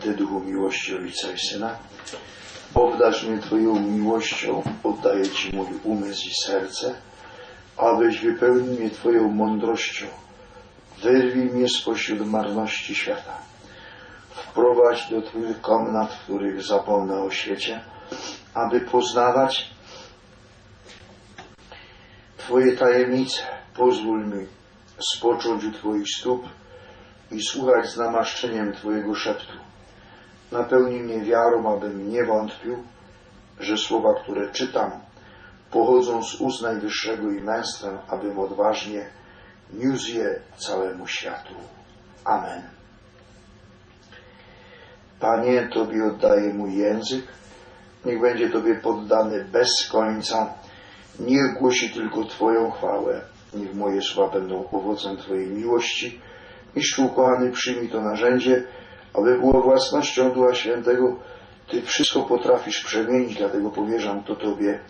Święty, Duchu miłości Ojca i Syna, obdarz mnie Twoją miłością, oddaję Ci mój umysł i serce, abyś wypełnił mnie Twoją mądrością, wyrwij mnie spośród marności świata, wprowadź do Twoich komnat, w których zapomnę o świecie, aby poznawać Twoje tajemnice, pozwól mi spocząć u Twoich stóp i słuchać z namaszczeniem Twojego szeptu. Napełnij mnie wiarą, abym nie wątpił, że słowa, które czytam, pochodzą z ust Najwyższego i męstwem, abym odważnie niósł je całemu światu. Amen. Panie, Tobie oddaję mój język, niech będzie Tobie poddany bez końca, niech głosi tylko Twoją chwałę, niech moje słowa będą owocem Twojej miłości. Mistrzu ukochany, przyjmij to narzędzie, aby było własnością Ducha Świętego. Ty wszystko potrafisz przemienić, dlatego powierzam to Tobie.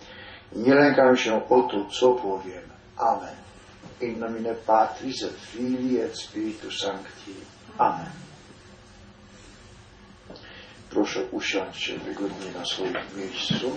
Nie lękam się o to, co powiem. Amen. In nomine Patris et Filii et Spiritus Sancti. Amen. Proszę usiądźcie wygodnie na swoim miejscu.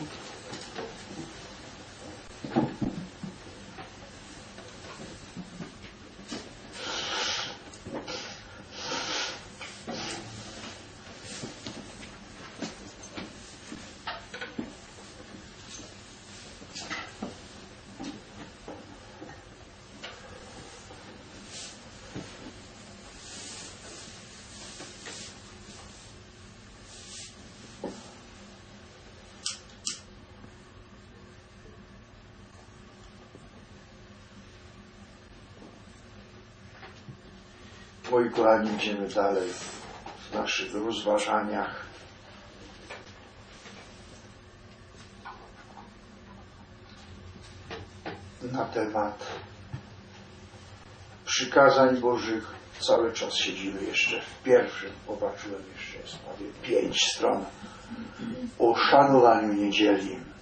Kochani, idziemy dalej w naszych rozważaniach. Na temat przykazań Bożych. Cały czas siedzimy jeszcze w pierwszym, popatrzyłem jeszcze, jest prawie pięć stron o szanowaniu niedzieli.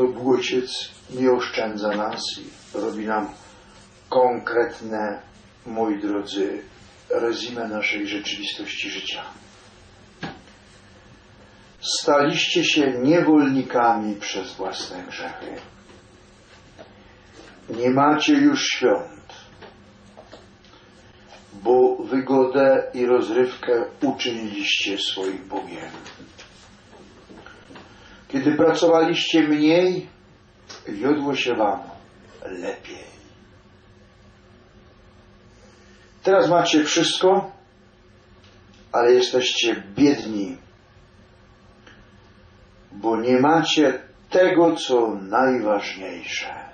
To Bóg Ojciec nie oszczędza nas i robi nam konkretne, moi drodzy, rezime naszej rzeczywistości życia. Staliście się niewolnikami przez własne grzechy. Nie macie już świąt, bo wygodę i rozrywkę uczyniliście swoim Bogiem. Kiedy pracowaliście mniej, wiodło się wam lepiej. Teraz macie wszystko, ale jesteście biedni, bo nie macie tego, co najważniejsze.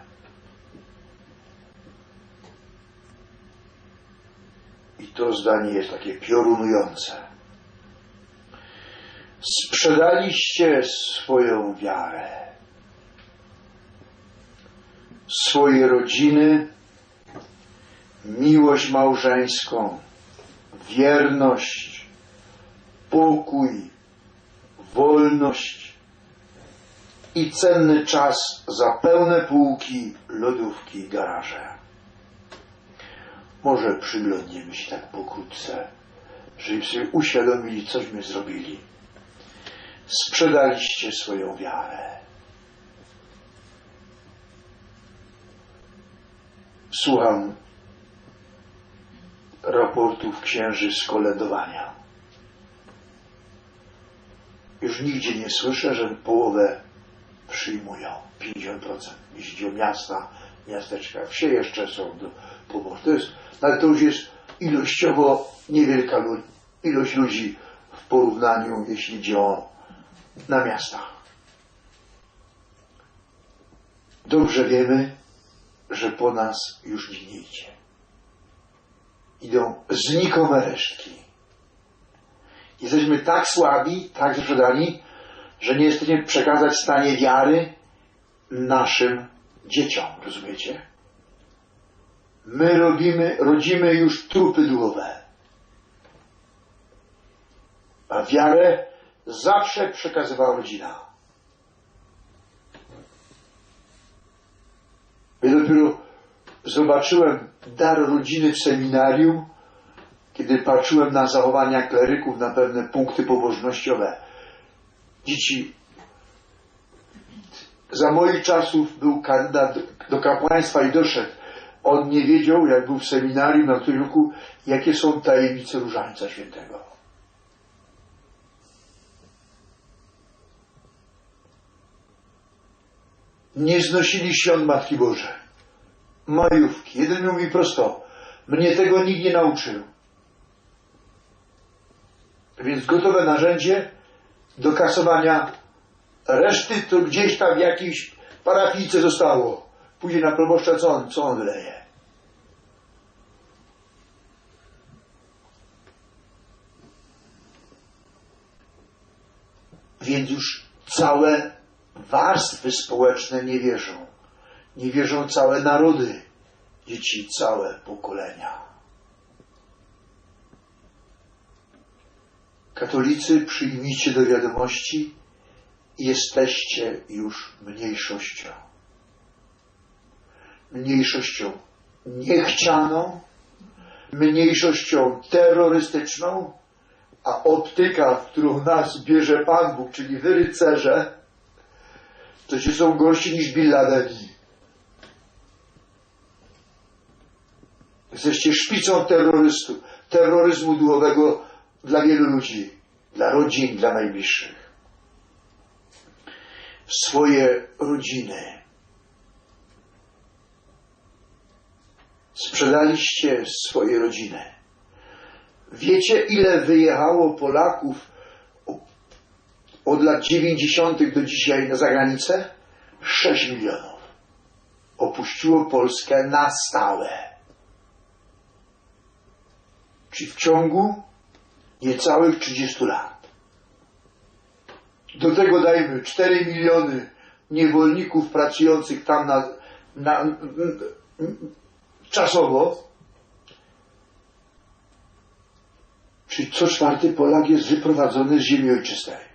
I to zdanie jest takie piorunujące sprzedaliście swoją wiarę, swoje rodziny, miłość małżeńską, wierność, pokój, wolność i cenny czas za pełne półki, lodówki i garaże. Może przyglądniemy się tak pokrótce, żeby sobie uświadomili, cośmy zrobili sprzedaliście swoją wiarę. Słucham raportów księży z koledowania. Już nigdzie nie słyszę, że połowę przyjmują, 50%. Jeśli chodzi o miasta, miasteczka, wsie jeszcze są do poboru. To jest, ale to już jest ilościowo niewielka ilość ludzi w porównaniu, jeśli idzie o na miastach. Dobrze wiemy, że po nas już nie idzie. Idą znikome resztki. Jesteśmy tak słabi, tak sprzedani, że nie jesteśmy przekazać stanie wiary naszym dzieciom, rozumiecie? My robimy, rodzimy już trupy duchowe. A wiarę zawsze przekazywała rodzina. My dopiero zobaczyłem dar rodziny w seminarium, kiedy patrzyłem na zachowania kleryków, na pewne punkty pobożnościowe. Dzieci, za moich czasów był kandydat do kapłaństwa i doszedł. On nie wiedział, jak był w seminarium na którym roku, jakie są tajemnice Różańca Świętego. Nie znosili świąt Matki Bożej. Majówki. Jeden mówi prosto, mnie tego nikt nie nauczył. Więc gotowe narzędzie do kasowania reszty to gdzieś tam w jakiejś parafijce zostało. Później na proboszcza co on, co on? Więc już całe warstwy społeczne nie wierzą. Nie wierzą całe narody, dzieci, całe pokolenia. Katolicy, przyjmijcie do wiadomości, jesteście już mniejszością. Mniejszością niechcianą, mniejszością terrorystyczną, a optyka, w którą nas bierze Pan Bóg, czyli wy rycerze, to ci są gorsi niż Bin Ladeni. Jesteście szpicą terrorystu, terroryzmu duchowego dla wielu ludzi, dla rodzin, dla najbliższych. Swoje rodziny. Sprzedaliście swoje rodziny. Wiecie, ile wyjechało Polaków od lat 90. do dzisiaj na zagranicę? 6 milionów. Opuściło Polskę na stałe. Czyli w ciągu niecałych 30 lat. Do tego dajmy 4 miliony niewolników pracujących tam na, na czasowo. Czyli co czwarty Polak jest wyprowadzony z ziemi ojczystej.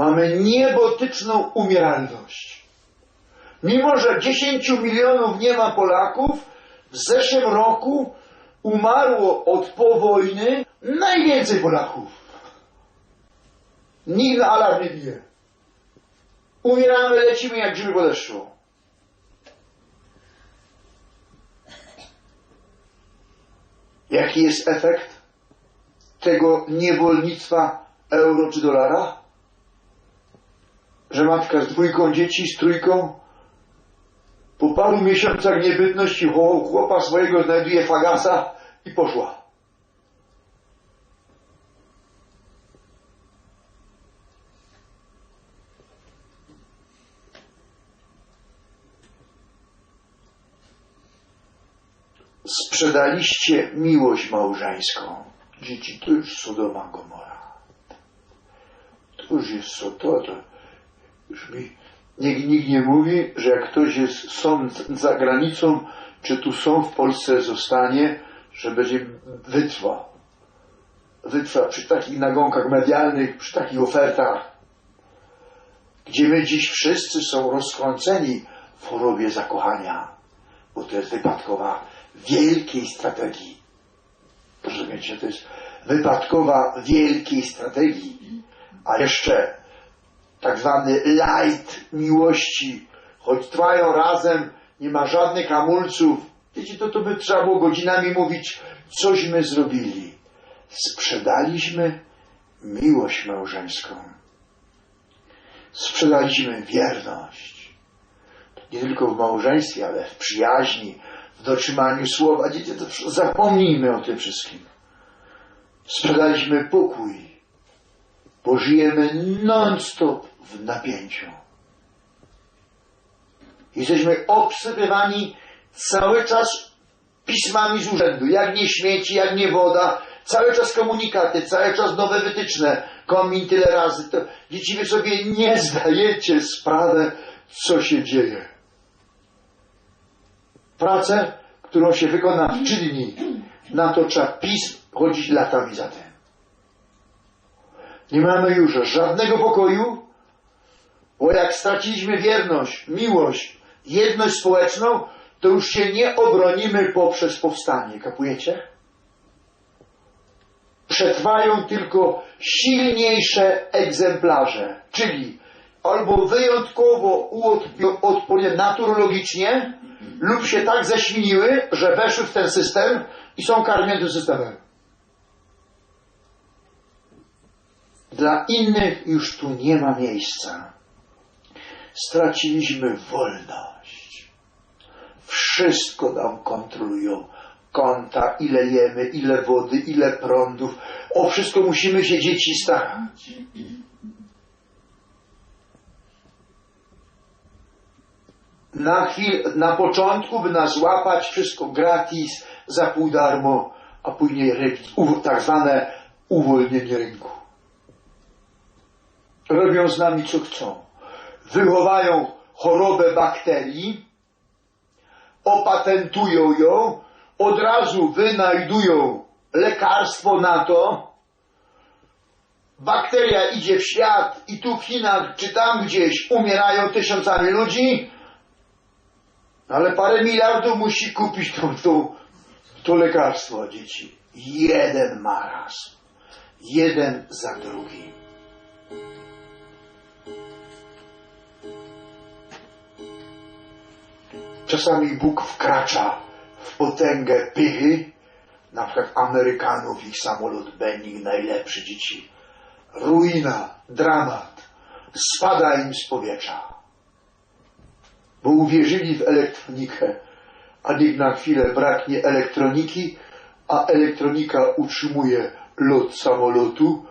Mamy niebotyczną umieralność. Mimo, że 10 milionów nie ma Polaków, w zeszłym roku umarło od po wojny najwięcej Polaków. Nikt na alarm nie bije. Umieramy, lecimy jak grzyby po deszczu. Jaki jest efekt tego niewolnictwa euro czy dolara? Że matka z dwójką dzieci, z trójką po paru miesiącach niebytności chłopa swojego znajduje fagasa i poszła. Sprzedaliście miłość małżeńską. Dzieci, to już Sodoma Gomora. To już jest Sodoma. Nikt, nikt nie mówi, że jak ktoś jest sąd za granicą, czy tu są w Polsce zostanie, że będzie wytrwał. Wytrwa przy takich nagonkach medialnych, przy takich ofertach, gdzie my dziś wszyscy są rozkrąceni w chorobie zakochania, bo to jest wypadkowa wielkiej strategii. Rozumiecie, to jest wypadkowa wielkiej strategii, a jeszcze tak zwany light miłości, choć trwają razem, nie ma żadnych hamulców. Wiecie, to, to by trzeba było godzinami mówić, cośmy zrobili. Sprzedaliśmy miłość małżeńską. Sprzedaliśmy wierność. Nie tylko w małżeństwie, ale w przyjaźni, w dotrzymaniu słowa. Dzieci, to zapomnijmy o tym wszystkim. Sprzedaliśmy pokój, bo żyjemy non-stop w napięciu. Jesteśmy obsypywani cały czas pismami z urzędu. Jak nie śmieci, jak nie woda, cały czas komunikaty, cały czas nowe wytyczne. Komin tyle razy. To dzieci wy sobie nie zdajecie sprawy, co się dzieje. Pracę, którą się wykona w trzy dni, na to trzeba pism chodzić latami za tym. Nie mamy już żadnego pokoju, Bo jak straciliśmy wierność, miłość, jedność społeczną, to już się nie obronimy poprzez powstanie. Kapujecie? Przetrwają tylko silniejsze egzemplarze, czyli albo wyjątkowo uodporne naturologicznie, lub się tak zeświniły, że weszły w ten system i są karmione tym systemem. Dla innych już tu nie ma miejsca. Straciliśmy wolność. Wszystko nam kontrolują. Konta, ile jemy, ile wody, ile prądów. O wszystko musimy się dzieci starać. Na chwilę, na początku, by nas złapać, wszystko gratis, za pół darmo, a później tak zwane uwolnienie rynku. Robią z nami co chcą. Wychowają chorobę bakterii, opatentują ją, od razu wynajdują lekarstwo na to. Bakteria idzie w świat i tu w Chinach czy tam gdzieś umierają tysiącami ludzi, ale parę miliardów musi kupić to, to, to lekarstwo dzieci. Jeden marazm. Jeden za drugim. Czasami Bóg wkracza w potęgę pychy, na przykład Amerykanów, ich samolot Benning najlepszy dzieci. Ruina, dramat, spada im z powietrza. Bo uwierzyli w elektronikę, a niech na chwilę braknie elektroniki, a elektronika utrzymuje lot samolotu,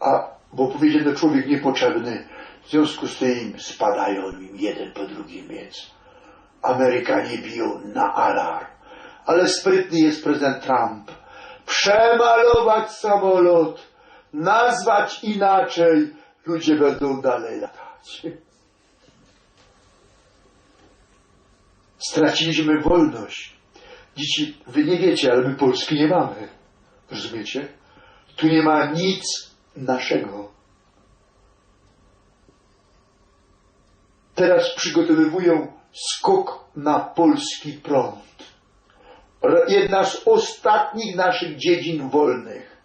a bo powiedziano człowiek niepotrzebny, w związku z tym spadają im jeden po drugim, więc Amerykanie biją na alarm. Ale sprytny jest prezydent Trump. Przemalować samolot, nazwać inaczej, ludzie będą dalej latać. Straciliśmy wolność. Dzieci, wy nie wiecie, ale my Polski nie mamy. Rozumiecie? Tu nie ma nic naszego. Teraz przygotowywują skok na polski prąd. Jedna z ostatnich naszych dziedzin wolnych.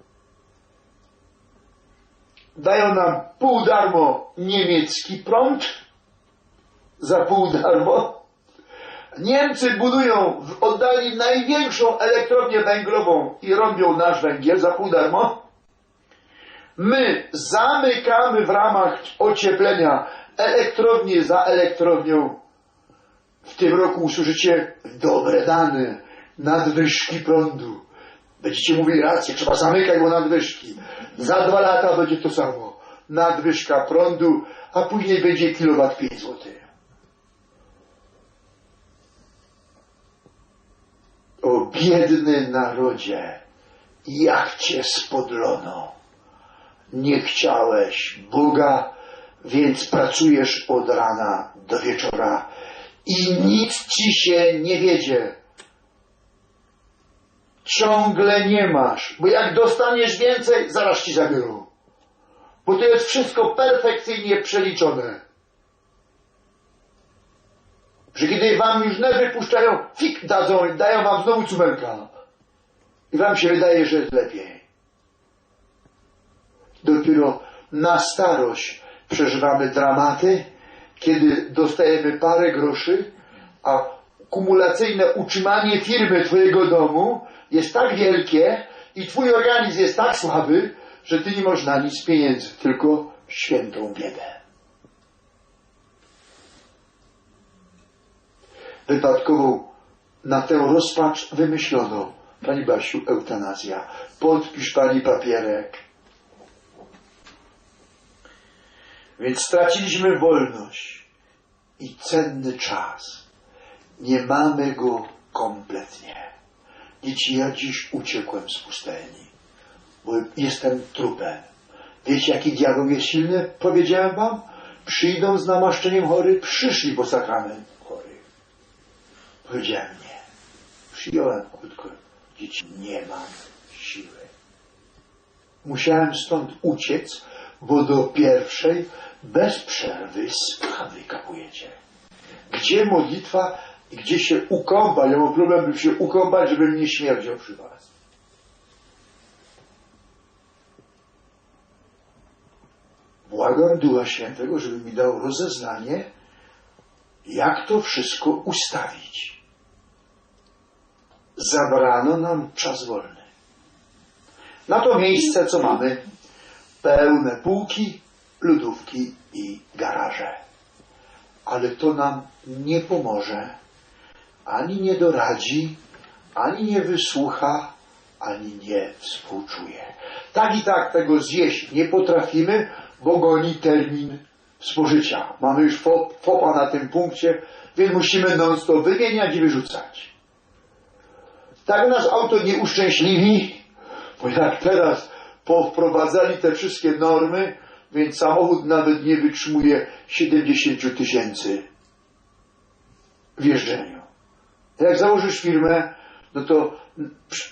Dają nam pół darmo niemiecki prąd, za pół darmo. Niemcy budują w oddali największą elektrownię węglową i robią nasz węgiel za pół darmo. My zamykamy w ramach ocieplenia elektrownię za elektrownią. W tym roku usłyszycie dobre dane, nadwyżki prądu. Będziecie mówili rację, trzeba zamykać, bo nadwyżki. Za dwa lata będzie to samo. Nadwyżka prądu, a później będzie kilowat 5 zł. O biedny narodzie, jak cię spodlono. Nie chciałeś Boga, więc pracujesz od rana do wieczora i nic ci się nie wiedzie. Ciągle nie masz, bo jak dostaniesz więcej, zaraz ci zabiorą. Bo to jest wszystko perfekcyjnie przeliczone. Że kiedy wam już nerwy puszczają, fik dadzą, dają wam znowu cumelka. I wam się wydaje, że jest lepiej. Dopiero na starość przeżywamy dramaty, kiedy dostajemy parę groszy, a kumulacyjne utrzymanie firmy twojego domu jest tak wielkie i twój organizm jest tak słaby, że ty nie masz na nic pieniędzy, tylko świętą biedę. Wypadkowo na tę rozpacz wymyślono, Pani Basiu, eutanazja. Podpisz Pani papierek. Więc straciliśmy wolność i cenny czas. Nie mamy go kompletnie. Dzieci, ja dziś uciekłem z pustelni, bo jestem trupem. Wiecie, jaki diabeł jest silny? Powiedziałem wam? Przyjdą z namaszczeniem chory, przyszli po sakrament chorych. Powiedziałem nie. Przyjąłem krótko. Dzieci, nie mam siły. Musiałem stąd uciec, bo do pierwszej bez przerwy sprawy, kapujecie. Gdzie modlitwa gdzie się ukąpać? Ja mam problem, by się ukąpać, żeby mnie śmierdział przy was. Błagam Ducha Świętego, żeby mi dał rozeznanie, jak to wszystko ustawić. Zabrano nam czas wolny. Na to miejsce, co mamy, pełne półki, lodówki i garaże. Ale to nam nie pomoże, ani nie doradzi, ani nie wysłucha, ani nie współczuje. Tak i tak tego zjeść nie potrafimy, bo goni termin spożycia. Mamy już fo- fopa na tym punkcie, więc musimy non stop wymieniać i wyrzucać. Tak nas auto nie uszczęśliwi, bo jak teraz powprowadzali te wszystkie normy, więc samochód nawet nie wytrzymuje 70 tysięcy w jeżdżeniu. Jak założysz firmę, no to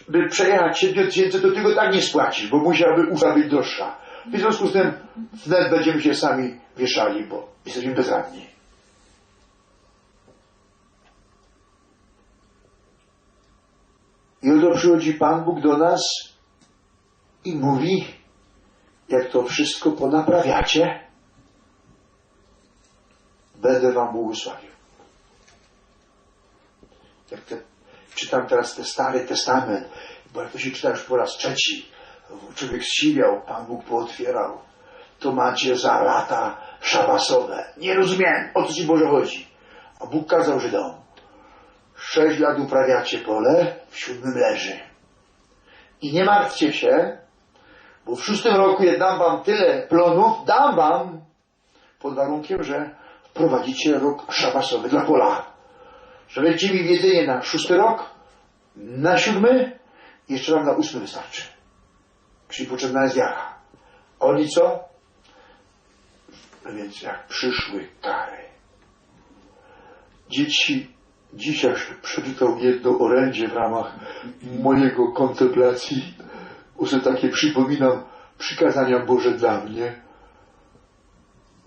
by przejechać 7 tysięcy, to tylko tak nie spłacisz, bo musiałby ustawa być droższa. W związku z tym wnet będziemy się sami wieszali, bo jesteśmy bezradni. I oto przychodzi Pan Bóg do nas i mówi, jak to wszystko ponaprawiacie, będę wam błogosławił. Jak te, czytam teraz ten Stary Testament, bo jak to się czyta już po raz trzeci, człowiek zsiwiał, Pan Bóg pootwierał, to macie za lata szabasowe. Nie rozumiem, o co ci Boże chodzi. A Bóg kazał Żydom, sześć lat uprawiacie pole, w siódmym leży. I nie martwcie się, bo w szóstym roku ja dam wam tyle plonów, dam wam, pod warunkiem, że wprowadzicie rok szabasowy dla pola. Że będziecie mi jedzenie na szósty rok, na siódmy, i jeszcze wam na ósmy wystarczy. Czyli potrzebna jest wiara. A oni co? No więc jak przyszły kary. Dzieci, dzisiaj przeczytał jedno orędzie w ramach mojego kontemplacji, sobie takie przypominam przykazania Boże dla mnie.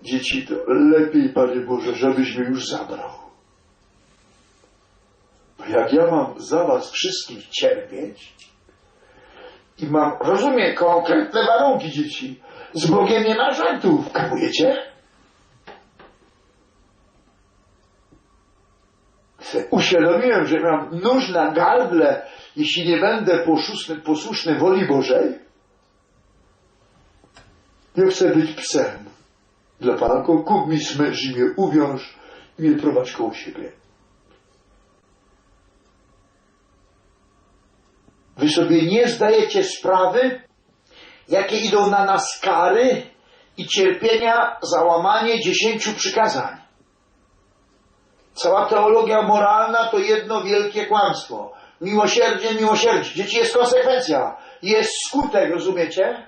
Dzieci, to lepiej, Panie Boże, żebyś mnie już zabrał. Bo jak ja mam za was wszystkich cierpieć i mam, rozumiem, konkretne warunki dzieci, z Bogiem nie ma żartów, kapujecie? Uświadomiłem, że mam nóż na gardle, jeśli nie będę posłuszny, posłuszny woli Bożej. Ja chcę być psem dla Pana. Kup mi smycz i mnie uwiąż i mnie prowadź koło siebie. Wy sobie nie zdajecie sprawy, jakie idą na nas kary i cierpienia za łamanie dziesięciu przykazań. Cała teologia moralna to jedno wielkie kłamstwo. Miłosierdzie, miłosierdzie. Dzieci jest konsekwencja. Jest skutek, rozumiecie?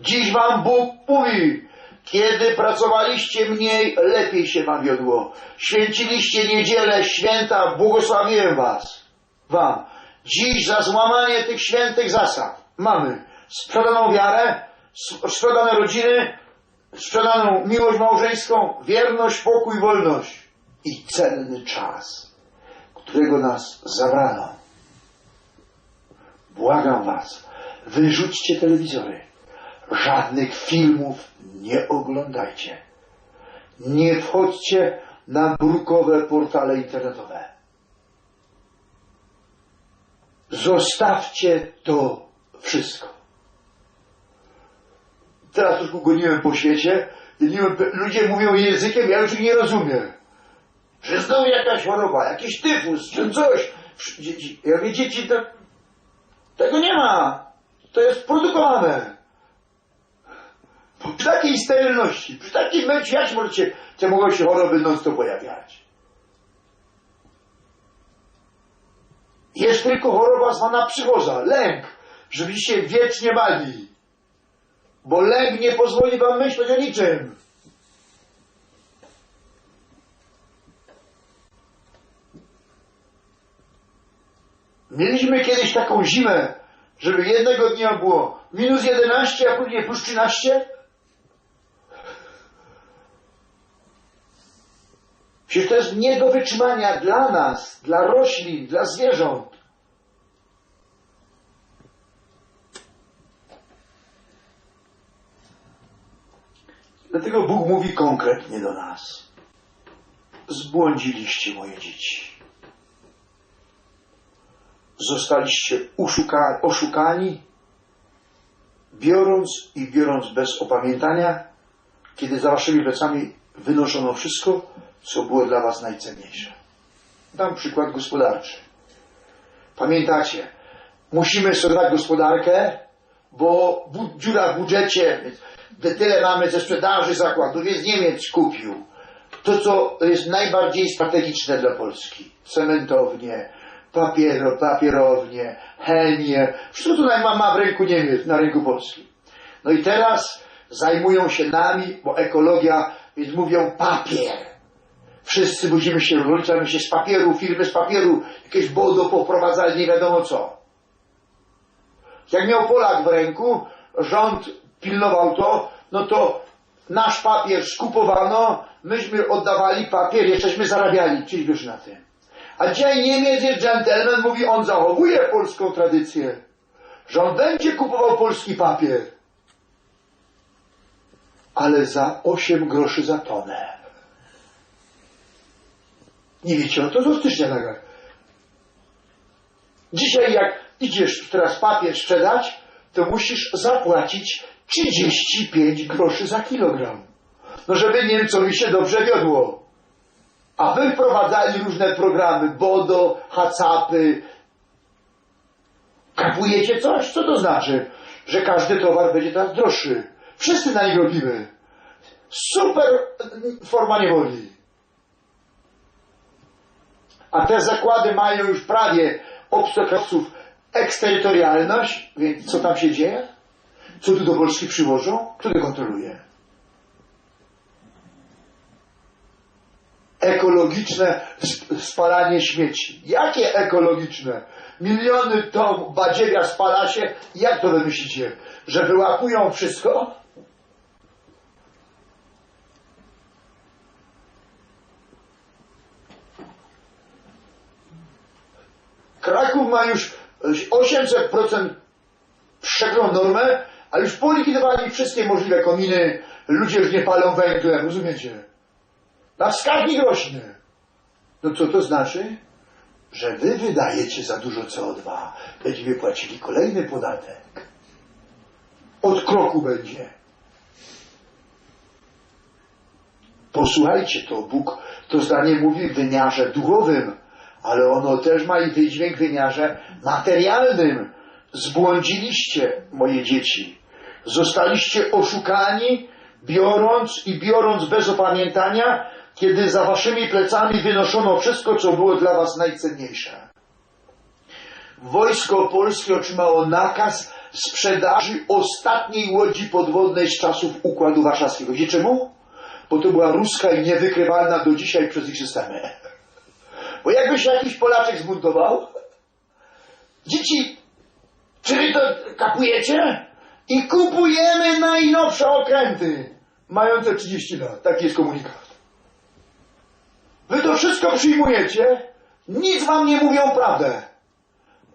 Dziś wam Bóg mówi, kiedy pracowaliście mniej, lepiej się wam wiodło. Święciliście niedzielę, święta, błogosławiłem was. Wam. Dziś za złamanie tych świętych zasad mamy sprzedaną wiarę, sprzedane rodziny, sprzedaną miłość małżeńską, wierność, pokój, wolność i cenny czas, którego nas zabrano. Błagam was, wyrzućcie telewizory. Żadnych filmów nie oglądajcie. Nie wchodźcie na brukowe portale internetowe. Zostawcie to wszystko. Teraz troszkę goniłem po świecie. ludzie mówią językiem, ja już ich nie rozumiem. Że znowu jakaś choroba, jakiś tyfus, czy coś. Ja mówię, dzieci, to, tego nie ma. To jest produkowane. Przy takiej sterylności, przy takim męciu, jak możecie, te mogą się choroby non stop pojawiać? Jest tylko choroba zwana psychoza, lęk, żebyście wiecznie bali. Bo lęk nie pozwoli wam myśleć o niczym. Mieliśmy kiedyś taką zimę, żeby jednego dnia było minus 11, a później plus 13. Przecież to jest nie do wytrzymania dla nas, dla roślin, dla zwierząt. Dlatego Bóg mówi konkretnie do nas. Zbłądziliście moje dzieci. Zostaliście oszukani, biorąc i biorąc bez opamiętania, kiedy za waszymi plecami wynoszono wszystko, co było dla was najcenniejsze. Dam przykład gospodarczy. Pamiętacie, musimy sobie dać gospodarkę, bo dziura w budżecie, tyle mamy ze sprzedaży zakładów, więc Niemiec kupił. To, co jest najbardziej strategiczne dla Polski. Cementownie, papiero, papierownie, chemię. Wszystko to ma, ma w rynku Niemiec, na rynku polskim. No i teraz zajmują się nami, bo ekologia, więc mówią papier. Wszyscy budzimy się, rozliczamy się z papieru, firmy z papieru, jakieś bodo poprowadzali, nie wiadomo co. Jak miał Polak w ręku, rząd pilnował to, no to nasz papier skupowano, myśmy oddawali papier, jeszcześmy zarabiali, czyli już na tym. A dzisiaj Niemiec jest dżentelmen, mówi, on zachowuje polską tradycję, że on będzie kupował polski papier, ale za 8 groszy za tonę. Nie wiecie, no to do stycznia nagle. Dzisiaj jak idziesz teraz papier sprzedać, to musisz zapłacić 35 groszy za kilogram. No żeby Niemcowi się dobrze wiodło. A wy wprowadzali różne programy, BODO, HACAPy. Kapujecie coś? Co to znaczy? Że każdy towar będzie teraz droższy. Wszyscy na nich robimy. Super forma niewoli. A te zakłady mają już prawie obcokrajowców eksterytorialność, więc co tam się dzieje? Co tu do Polski przywożą? Kto to kontroluje? Ekologiczne sp- spalanie śmieci. Jakie ekologiczne? Miliony ton badziewia spala się. Jak to wy myślicie? Że wyłapują wszystko? Kraków ma już 800% przegrą normę, a już polikwidowali wszystkie możliwe kominy, ludzie już nie palą węglem, rozumiecie? Na wskaźnik rośnie. No co to znaczy? Że wy wydajecie za dużo CO2. Będziemy płacili kolejny podatek. Od kroku będzie. Posłuchajcie, to Bóg to zdanie mówi w wymiarze duchowym, ale ono też ma i wydźwięk w wymiarze materialnym. Zbłądziliście, moje dzieci. Zostaliście oszukani, biorąc i biorąc bez opamiętania, kiedy za waszymi plecami wynoszono wszystko, co było dla was najcenniejsze. Wojsko polskie otrzymało nakaz sprzedaży ostatniej łodzi podwodnej z czasów Układu Warszawskiego. Wiecie czemu? Bo to była ruska i niewykrywalna do dzisiaj przez ich systemy. Bo jakby się jakiś Polaczek zbuntował, dzieci, czy wy to kapujecie? I kupujemy najnowsze okręty, mające 30 lat. Taki jest komunikat. Wy to wszystko przyjmujecie, nic wam nie mówią prawdę.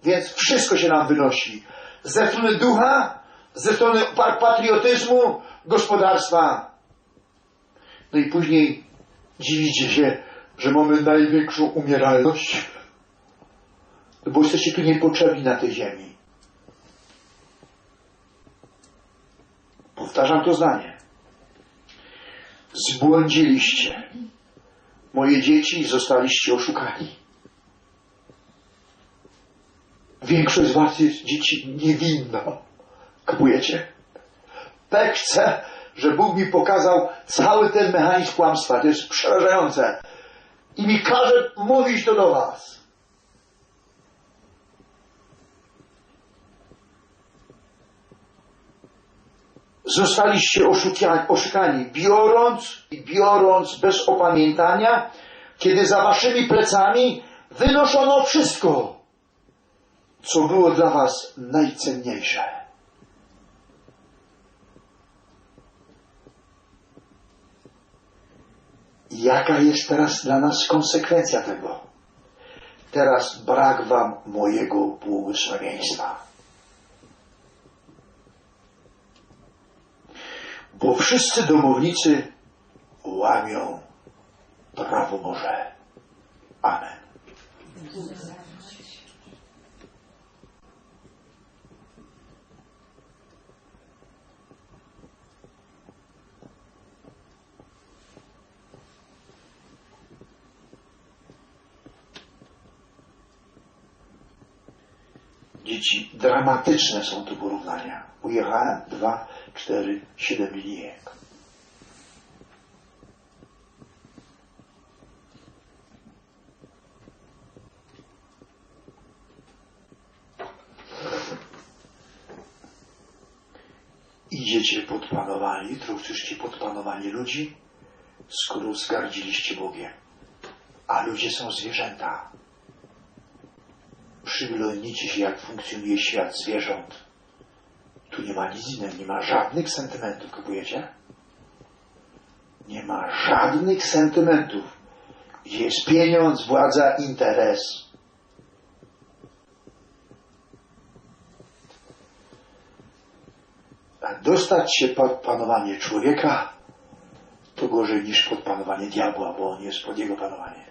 Więc wszystko się nam wynosi. Ze strony ducha, ze strony pa- patriotyzmu, gospodarstwa. No i później dziwicie się, że mamy największą umieralność, bo jesteście tu niepotrzebni na tej ziemi. Powtarzam to zdanie. Zbłądziliście. Moje dzieci zostaliście oszukani. Większość z was jest dzieci niewinna. Kupujecie? Tak chcę, że Bóg mi pokazał cały ten mechanizm kłamstwa. To jest przerażające. I mi każe mówić to do was. Zostaliście oszukani, biorąc i biorąc bez opamiętania, kiedy za waszymi plecami wynoszono wszystko, co było dla was najcenniejsze. Jaka jest teraz dla nas konsekwencja tego? Teraz brak wam mojego błogosławieństwa. Bo wszyscy domownicy łamią prawo Boże. Amen. Dzieci, dramatyczne są tu porównania. Ujechałem dwa, cztery, siedem linijek. Idziecie pod panowanie, jutro usłyszycie pod panowanie ludzi, skoro zgardziliście Bogiem. A ludzie są zwierzęta. Przyglądnijcie się, jak funkcjonuje świat zwierząt. Nie ma nic innego, nie ma żadnych sentymentów, kupujecie? Nie ma żadnych sentymentów. Gdzie jest pieniądz, władza, interes. A dostać się pod panowanie człowieka to gorzej niż pod panowanie diabła, bo on jest pod jego panowanie.